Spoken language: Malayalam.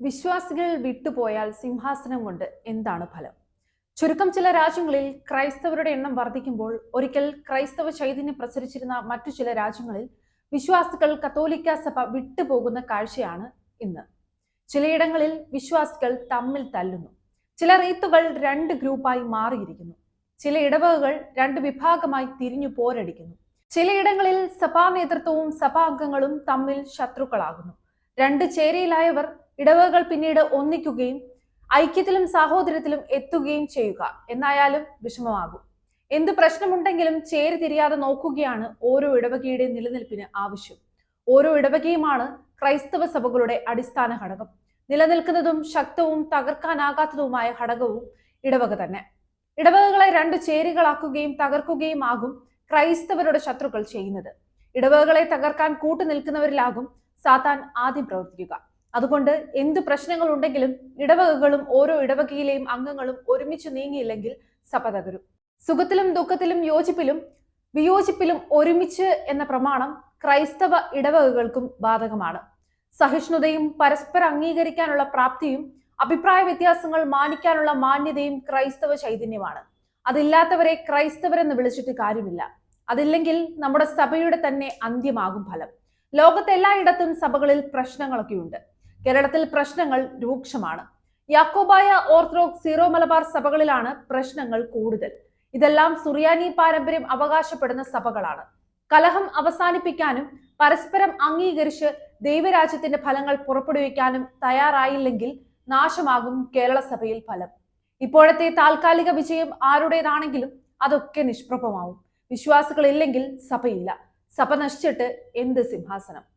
വിശ്വാസികൾ വിട്ടുപോയാൽ സിംഹാസനം കൊണ്ട് എന്താണ് ഫലം? ചുരുക്കം ചില രാജ്യങ്ങളിൽ ക്രൈസ്തവരുടെ എണ്ണം വർദ്ധിക്കുമ്പോൾ ഒരിക്കൽ ക്രൈസ്തവ ചൈതന്യം പ്രസരിച്ചിരുന്ന മറ്റു ചില രാജ്യങ്ങളിൽ വിശ്വാസികൾ കത്തോലിക്ക സഭ വിട്ടുപോകുന്ന കാഴ്ചയാണ് ഇന്ന്. ചിലയിടങ്ങളിൽ വിശ്വാസികൾ തമ്മിൽ തല്ലുന്നു. ചില റീത്തുകൾ രണ്ട് ഗ്രൂപ്പായി മാറിയിരിക്കുന്നു. ചില ഇടവകകൾ രണ്ട് വിഭാഗമായി തിരിഞ്ഞു പോരടിക്കുന്നു. ചിലയിടങ്ങളിൽ സഭാ നേതൃത്വവും സഭാംഗങ്ങളും തമ്മിൽ ശത്രുക്കളാകുന്നു. രണ്ട് ചേരിയിലായവർ ഇടവകൾ പിന്നീട് ഒന്നിക്കുകയും ഐക്യത്തിലും സാഹോദര്യത്തിലും എത്തുകയും ചെയ്യുക. എന്നായാലും വിഷമമാകും. എന്ത് പ്രശ്നമുണ്ടെങ്കിലും ചേരി തിരിയാതെ നോക്കുകയാണ് ഓരോ ഇടവകയുടെയും നിലനിൽപ്പിന് ആവശ്യം. ഓരോ ഇടവകയുമാണ് ക്രൈസ്തവ സഭകളുടെ അടിസ്ഥാന ഘടകം. നിലനിൽക്കുന്നതും ശക്തവും തകർക്കാനാകാത്തതുമായ ഘടകവും ഇടവക തന്നെ. ഇടവകകളെ രണ്ട് ചേരികളാക്കുകയും തകർക്കുകയും ആകും ക്രൈസ്തവരുടെ ശത്രുക്കൾ ചെയ്യുന്നത്. ഇടവകകളെ തകർക്കാൻ കൂട്ടുനിൽക്കുന്നവരിലാകും സാത്താൻ ആദ്യം പ്രവർത്തിക്കുക. അതുകൊണ്ട് എന്ത് പ്രശ്നങ്ങൾ ഉണ്ടെങ്കിലും ഇടവകകളും ഓരോ ഇടവകയിലെയും അംഗങ്ങളും ഒരുമിച്ച് നീങ്ങിയില്ലെങ്കിൽ സഭ തകരും സുഖത്തിലും ദുഃഖത്തിലും യോജിപ്പിലും വിയോജിപ്പിലും ഒരുമിച്ച് എന്ന പ്രമാണം ക്രൈസ്തവ ഇടവകകൾക്കും ബാധകമാണ്. സഹിഷ്ണുതയും പരസ്പര അംഗീകരിക്കാനുള്ള പ്രാപ്തിയും അഭിപ്രായ വ്യത്യാസങ്ങൾ മാനിക്കാനുള്ള മാന്യതയും ക്രൈസ്തവ ചൈതന്യമാണ്. അതില്ലാത്തവരെ ക്രൈസ്തവരെന്ന് വിളിച്ചിട്ട് കാര്യമില്ല. അതില്ലെങ്കിൽ നമ്മുടെ സഭയുടെ തന്നെ അന്ത്യമാകും ഫലം. ലോകത്തെല്ലായിടത്തും സഭകളിൽ പ്രശ്നങ്ങളൊക്കെയുണ്ട്. കേരളത്തിൽ പ്രശ്നങ്ങൾ രൂക്ഷമാണ്. യാക്കോബായ ഓർത്തഡോക്സ് സീറോ മലബാർ സഭകളിലാണ് പ്രശ്നങ്ങൾ കൂടുതൽ. ഇതെല്ലാം സുറിയാനി പാരമ്പര്യം അവകാശപ്പെടുന്ന സഭകളാണ്. കലഹം അവസാനിപ്പിക്കാനും പരസ്പരം അംഗീകരിച്ച് ദൈവരാജ്യത്തിന്റെ ഫലങ്ങൾ പുറപ്പെടുവിക്കാനും തയ്യാറായില്ലെങ്കിൽ നാശമാകും കേരള സഭയിൽ ഫലം. ഇപ്പോഴത്തെ താൽക്കാലിക വിജയം ആരുടേതാണെങ്കിലും അതൊക്കെ നിഷ്പ്രഭമാവും. വിശ്വാസികളില്ലെങ്കിൽ സഭയില്ല. സഭ നശിച്ചിട്ട് എന്ത് സിംഹാസനം?